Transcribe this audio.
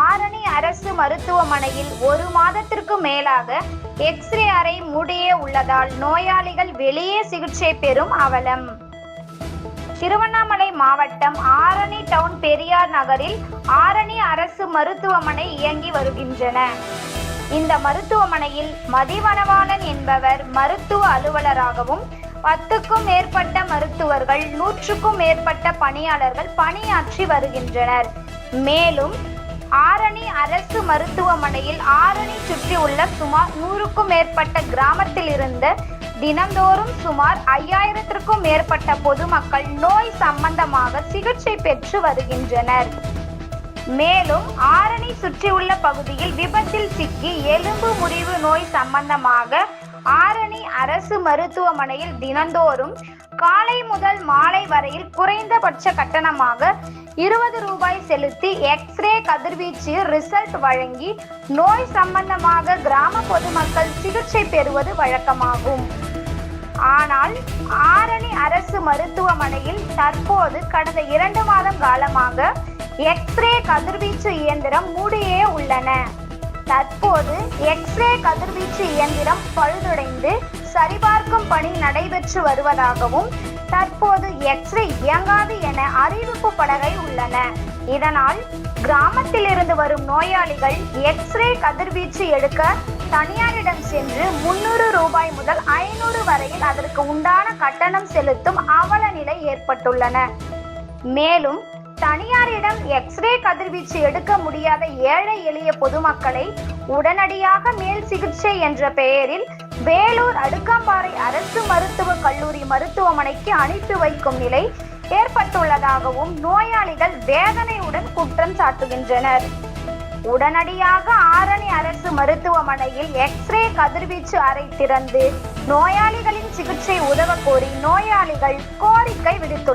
ஆரணி அரசு மருத்துவமனையில் ஒரு மாதத்திற்கு மேலாக எக்ஸ்ரே அறை மூடியே உள்ளதால் நோயாளிகள் வெளியே சிகிச்சை பெறும் அவலம். திருவண்ணாமலை மாவட்டம் ஆரணி டவுன் பெரியார் நகரில் ஆரணி அரசு மருத்துவமனை இயங்கி வருகின்றன. இந்த மருத்துவமனையில் மதிவனவாளன் என்பவர் மருத்துவ அலுவலராகவும் பத்துக்கும் மேற்பட்ட மருத்துவர்கள் நூற்றுக்கும் மேற்பட்ட பணியாளர்கள் பணியாற்றி வருகின்றனர். மேலும் ஆரணி அரசு மருத்துவமனையில் ஆரணி சுற்றியுள்ள சுமார் நூறுக்கும் மேற்பட்ட கிராமத்தில் இருந்து தினந்தோறும் சுமார் ஐயாயிரத்திற்கும் மேற்பட்ட பொதுமக்கள் நோய் சம்பந்தமாக சிகிச்சை பெற்று வருகின்றனர். மேலும் ஆரணி சுற்றியுள்ள பகுதியில் விபத்தில் சிக்கி எலும்பு முறிவு நோய் சம்பந்தமாக ஆரணி அரசு மருத்துவமனையில் தினந்தோறும் காலை முதல் மாலை வரையில் குறைந்தபட்ச கட்டணமாக இருபது ரூபாய் செலுத்தி எக்ஸ்ரே கதிர்வீச்சு ரிசல்ட் வழங்கி நோய் சம்பந்தமாக கிராம பொதுமக்கள் சிகிச்சை பெறுவது வழக்கமாகும். ஆனால் ஆரணி அரசு மருத்துவமனையில் தற்போது கடந்த இரண்டு மாதம் காலமாக எக்ஸ்ரே கதிர்வீச்சு இயந்திரம் மூடியே உள்ளன. தற்போது எக்ஸ்ரே கதிர்வீச்சு இயந்திரம் பழுதுடைந்து சரிபார்க்கும் பணி நடைபெற்று வருவதாகவும் தற்போது எக்ஸ்ரே இயங்காது என அறிவிப்பு பலகை உள்ளன. இதனால் கிராமத்திலிருந்து வரும் நோயாளிகள் எக்ஸ்ரே கதிர்வீச்சு எடுக்க தனியாரிடம் சென்று முன்னூறு ரூபாய் முதல் ஐநூறு வரையில் அதற்கு உண்டான கட்டணம் செலுத்தும் அவல நிலை ஏற்பட்டுள்ளன. மேலும் தனியாரிடம் எக்ஸ்ரே கதிர்வீச்சு எடுக்க முடியாத ஏழை எளிய பொதுமக்களை உடனடியாக மேல் சிகிச்சை என்ற பெயரில் வேலூர் அடுக்காம்பாறை அரசு மருத்துவக் கல்லூரி மருத்துவமனைக்கு அனுப்பி வைக்கும் நிலை ஏற்பட்டுள்ளதாகவும் நோயாளிகள் வேதனையுடன் குற்றம் சாட்டுகின்றனர். உடனடியாக ஆரணி அரசு மருத்துவமனையில் எக்ஸ்ரே கதிர்வீச்சு அறை திறந்து நோயாளிகளின் சிகிச்சை உதவ கோரி நோயாளிகள் கோரிக்கை விடுத்துள்ளனர்.